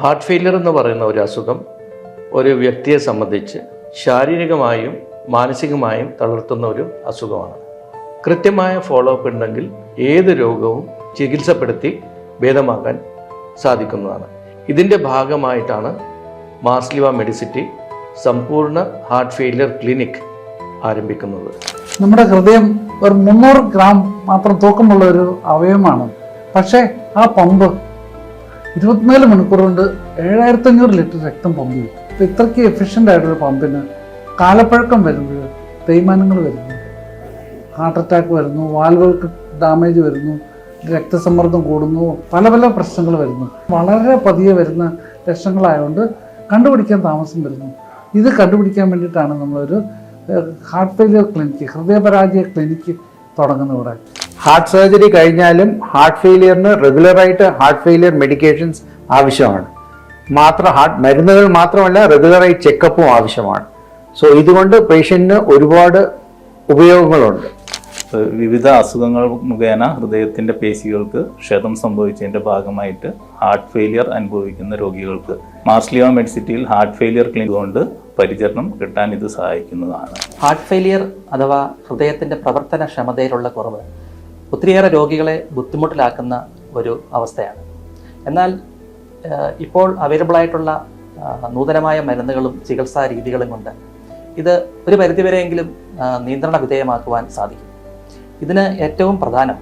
Heart failure എന്ന് പറയുന്ന ഒരു അസുഖം ഒരു വ്യക്തിയെ സംബന്ധിച്ച് ശാരീരികമായും മാനസികമായും തളർത്തുന്ന ഒരു അസുഖമാണ്. കൃത്യമായ ഫോളോ അപ്പ് ഉണ്ടെങ്കിൽ ഏത് രോഗവും ചികിത്സപ്പെടുത്തി ഭേദമാക്കാൻ സാധിക്കുന്നതാണ്. ഇതിന്റെ ഭാഗമായിട്ടാണ് മാർസ്ലിവ മെഡിസിറ്റി സമ്പൂർണ ഹാർട്ട് ഫെയിലിയർ ക്ലിനിക് ആരംഭിക്കുന്നത്. നമ്മുടെ ഹൃദയം ഒരു മുന്നൂറ് ഗ്രാം മാത്രം തൂക്കമുള്ള ഒരു അവയവമാണ്. പക്ഷേ ആ പമ്പ് ഇരുപത്തിനാല് മണിക്കൂർ കൊണ്ട് ഏഴായിരത്തി അഞ്ഞൂറ് ലിറ്റർ രക്തം പമ്പ് ചെയ്യും അപ്പം ഇത്രയ്ക്ക് എഫിഷ്യന്റ് ആയിട്ടൊരു പമ്പിന് കാലപ്പഴക്കം വരുമ്പോൾ തേയ്മാനങ്ങൾ വരുന്നു. ഹാർട്ട് അറ്റാക്ക് വരുന്നു വാൽവുകൾക്ക് ഡാമേജ് വരുന്നു രക്തസമ്മർദ്ദം കൂടുന്നു പല പല പ്രശ്നങ്ങൾ വരുന്നു. വളരെ പതിയെ വരുന്ന ലക്ഷണങ്ങളായതുകൊണ്ട് കണ്ടുപിടിക്കാൻ താമസം വരുന്നു. ഇത് കണ്ടുപിടിക്കാൻ വേണ്ടിയിട്ടാണ് നമ്മളൊരു ഹാർട്ട് ഫെയിലിയർ ക്ലിനിക്ക് ഹൃദയപരാജയ ക്ലിനിക്ക് തുടങ്ങുന്നത് ഇവിടെ. ഹാർട്ട് സർജറി കഴിഞ്ഞാലും ഹാർട്ട് ഫെയിലിയറിന് റെഗുലറായിട്ട് ഹാർട്ട് ഫെയിലിയർ മെഡിക്കേഷൻസ് ആവശ്യമാണ്. മാത്രം ഹാർട്ട് മരുന്നുകൾ മാത്രമല്ല റെഗുലറായി ചെക്കപ്പും ആവശ്യമാണ്. സോ ഇതുകൊണ്ട് പേഷ്യന്റിന് ഒരുപാട് ഉപയോഗങ്ങളുണ്ട്. വിവിധ അസുഖങ്ങൾ മുഖേന ഹൃദയത്തിന്റെ പേശികൾക്ക് ക്ഷതം സംഭവിച്ചതിന്റെ ഭാഗമായിട്ട് ഹാർട്ട് ഫെയിലിയർ അനുഭവിക്കുന്ന രോഗികൾക്ക് മാർസ്ലിയോ മെഡിസിറ്റിയിൽ ഹാർട്ട് ഫെയിലിയർ ക്ലിനിക് കൊണ്ട് പരിചരണം കിട്ടാൻ ഇത് സഹായിക്കുന്നതാണ്. ഹാർട്ട് ഫെയിലിയർ അഥവാ ഹൃദയത്തിന്റെ പ്രവർത്തനക്ഷമതയിലുള്ള കുറവ് ഒത്തിരിയേറെ രോഗികളെ ബുദ്ധിമുട്ടിലാക്കുന്ന ഒരു അവസ്ഥയാണ്. എന്നാൽ ഇപ്പോൾ അവൈലബിൾ ആയിട്ടുള്ള നൂതനമായ മരുന്നുകളും ചികിത്സാ രീതികളും കൊണ്ട് ഇത് ഒരു പരിധിവരെയെങ്കിലും നിയന്ത്രണ വിധേയമാക്കുവാൻ സാധിക്കും. ഇതിന് ഏറ്റവും പ്രധാനം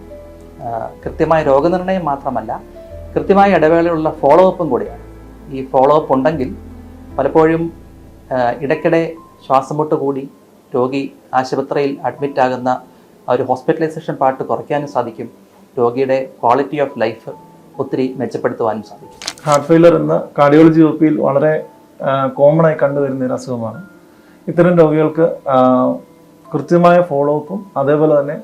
കൃത്യമായ രോഗനിർണയം മാത്രമല്ല കൃത്യമായ ഇടവേളയുള്ള ഫോളോ അപ്പും കൂടിയാണ്. ഈ ഫോളോ അപ്പ് ഉണ്ടെങ്കിൽ പലപ്പോഴും ഇടയ്ക്കിടെ ശ്വാസം മുട്ട് കൂടി രോഗി ആശുപത്രിയിൽ അഡ്മിറ്റ് ആകുന്ന ആ ഒരു ഹോസ്പിറ്റലൈസേഷൻ പാർട്ട് കുറയ്ക്കാനും സാധിക്കും. രോഗിയുടെ ക്വാളിറ്റി ഓഫ് ലൈഫ് ഒത്തിരി മെച്ചപ്പെടുത്തുവാനും സാധിക്കും. ഹാർട്ട് ഫെയിലർ എന്ന കാർഡിയോളജി വകുപ്പിൽ വളരെ കോമൺ ആയി കണ്ടുവരുന്ന ഒരു അസുഖമാണ്. ഇത്തരം രോഗികൾക്ക് കൃത്യമായ ഫോളോ അപ്പും അതേപോലെ തന്നെ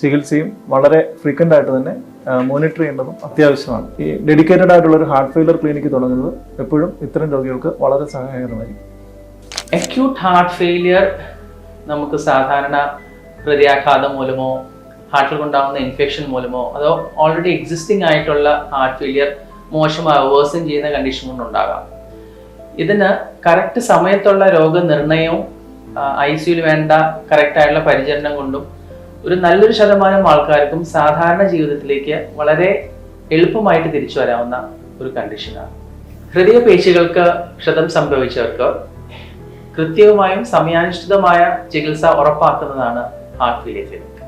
ചികിത്സയും വളരെ ഫ്രീക്വന്റ് ആയിട്ട് തന്നെ മോണിറ്റർ ചെയ്യേണ്ടതും അത്യാവശ്യമാണ്. ഈ ഡെഡിക്കേറ്റഡ് ആയിട്ടുള്ള ഒരു ഹാർട്ട് ഫെയിലർ ക്ലിനിക്ക് തുടങ്ങുന്നത് എപ്പോഴും ഇത്തരം രോഗികൾക്ക് വളരെ സഹായകരമായിരിക്കും. അക്യൂട്ട് ഹാർട്ട് ഫെയിലിയർ നമുക്ക് സാധാരണ ഹൃദയാഘാതം മൂലമോ ഹാർട്ടിലുണ്ടാകുന്ന ഇൻഫെക്ഷൻ മൂലമോ അതോ ഓൾറെഡി എക്സിസ്റ്റിംഗ് ആയിട്ടുള്ള ഹാർട്ട് ഫെയിലിയർ മോശമായി വേഴ്സൺ ചെയ്യുന്ന കണ്ടീഷൻ കൊണ്ടുണ്ടാകാം. ഇതിന് കറക്റ്റ് സമയത്തുള്ള രോഗനിർണയവും ഐ സിയിൽ വേണ്ട കറക്റ്റായുള്ള പരിചരണം കൊണ്ടും ഒരു നല്ലൊരു ശതമാനം ആൾക്കാർക്കും സാധാരണ ജീവിതത്തിലേക്ക് വളരെ എളുപ്പമായിട്ട് തിരിച്ചു വരാവുന്ന ഒരു കണ്ടീഷനാണ് ഹൃദയപേശികൾക്ക് ക്ഷതം സംഭവിച്ചവർക്ക് കൃത്യമായും സമയാനുഷ്ഠിതമായ ചികിത്സ ഉറപ്പാക്കുന്നതാണ് ഹാർട്ട് ഫെയിലിയർ ക്ലിനിക്